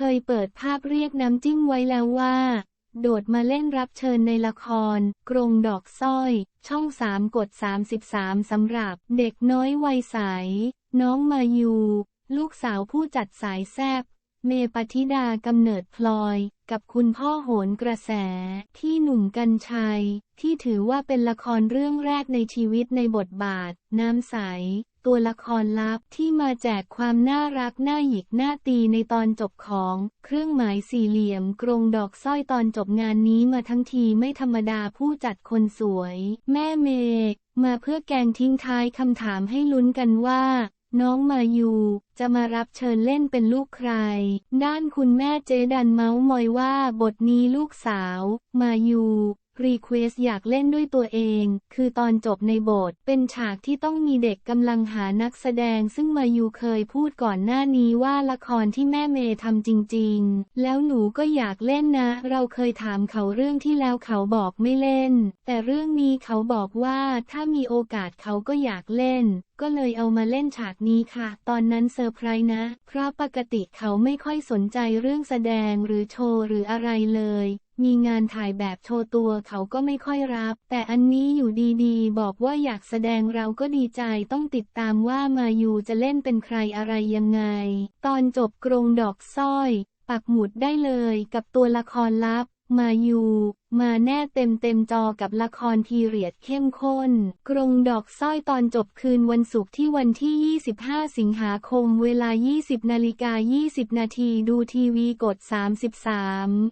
เคยเปิดภาพเรียกน้ำจิ้มไว้แล้วว่า โดดมาเล่นรับเชิญในละคร กรงดอกสร้อย ช่อง3กด 33สำหรับ เด็กน้อยวัยใส น้องมายู ลูกสาวผู้จัดสายแซบเมปฏิดากำเนิดพลอย กับคุณพ่อโหนกระแสที่หนุ่มกัญชัย ที่ถือว่าเป็นละครเรื่องแรกในชีวิตในบทบาท น้ำใส ตัวละครลับที่มาแจกความน่ารักน่าหยิกน่าตีในตอนจบของ เครื่องหมายสี่เหลี่ยมกรงดอกสร้อยตอนจบงานนี้มาทั้งทีไม่ธรรมดาผู้จัดคนสวย แม่เมกมาเพื่อแกงทิ้งท้ายคำถามให้ลุ้นกันว่า น้องมายูจะมารับเชิญเล่นเป็นลูกใคร ด้านคุณแม่เจดันเมาส์มอยว่าบทนี้ลูกสาว มายู รีเควสอยากเล่นด้วยตัวเอง คือตอนจบในบทเป็นฉากที่ต้องมีเด็กกำลังหานักแสดง ซึ่งมายูเคยพูดก่อนหน้านี้ว่าละครที่แม่เมย์ทำจริง ๆ แล้วหนูก็อยากเล่นนะ เราเคยถามเขาเรื่องที่แล้วเขาบอกไม่เล่น แต่เรื่องนี้เขาบอกว่าถ้ามีโอกาสเขาก็อยากเล่น ก็เลยเอามาเล่นฉากนี้ค่ะ ตอนนั้นเซอร์ไพรส์นะ เพราะปกติเขาไม่ค่อยสนใจเรื่องแสดงหรือโชว์หรืออะไรเลย มีงานถ่ายแบบโชว์ตัวเขาก็ไม่ค่อยรับ แต่อันนี้อยู่ดีๆ บอกว่าอยากแสดงเราก็ดีใจต้องติดตามว่ามายูจะเล่นเป็นใครอะไรยังไง ตอนจบกรงดอกสร้อย ปักหมุดได้เลยกับตัวละครลับ มายู มาแน่เต็มเต็มๆจอกับละครพีเรียดเข้มข้น กรงดอกสร้อยตอนจบคืนวันศุกร์ที่วันที่ 25 สิงหาคมเวลา 20นาฬิกา20 นาทีดูทีวีกด 33